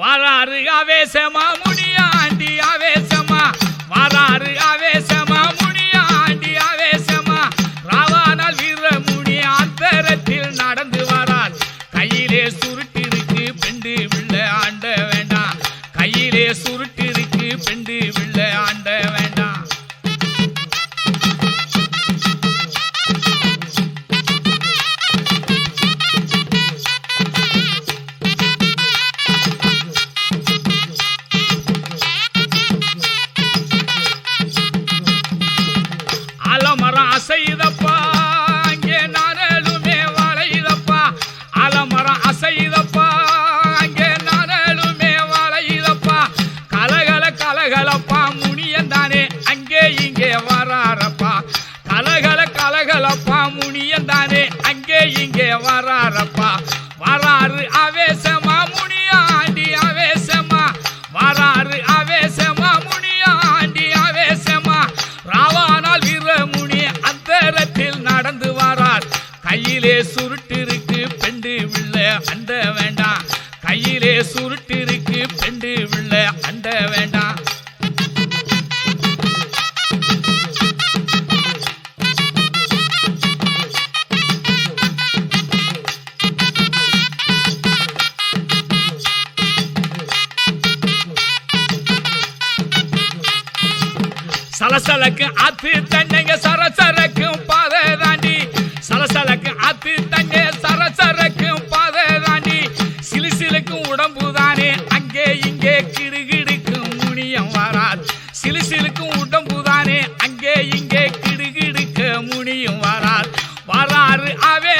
வராறு அவேசமா முடியாண்டி. அசைதப்பா அங்கே நானலுமே வளையுதப்பா. அலமரம் அசைதப்பா அங்கே நானலுமே வளையுதப்பா. கலகல கலகலப்பா முனியந்தானே அங்கே இங்கே வராரப்பா. கலகல கலகலப்பா முனியந்தானே அங்கே இங்கே வராரப்பா. வராரு கையிலே சுருட்டு இருக்கு பெண்டு உள்ள அண்ட வேண்டாம். கையிலே சுருட்டு இருக்கு பெண்டு உள்ள அண்ட வேண்டாம். சலசலக்கு ஆத்து தண்டைங்க சரசரக்கும் பாதை தாண்டி. சலசலக்கு சரக்கும் பாதை தாண்டி சிலு சிலுக்கும் உடம்பு தானே அங்கே இங்கே கிடுகிடுக்கும் முனியம் வராது. சிலு சிலுக்கும் உடம்பு தானே அங்கே இங்கே கிடுகிடுக்க முனியும் வராது. வராறு அவே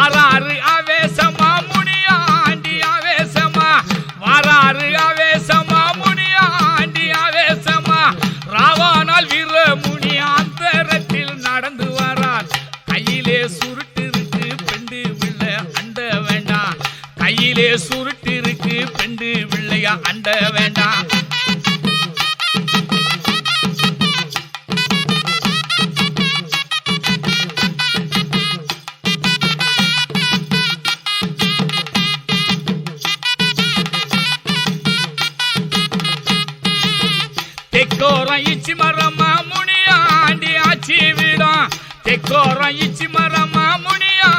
நிற்பார் வராறு ஆவேசமா முனியாண்டி ஆவேசமா. வராறு ஆவேசமா முனியாண்டி ஆவேசமா. ராவானால் வீரமுனி அந்தரத்தில் நடந்து வரார். கையிலே சுருட்டு இருக்கு பெண்டு பிள்ளை அண்ட வேண்டாம் கையிலே சுருட்டு இருக்கு பெண்டு பிள்ளையா அண்ட வேண்டாம் தெக்கோரம் இச்சி மரமா முனியாண்டி ஆச்சி விடும். தெக்கோரம் இச்சி மரமா முனியா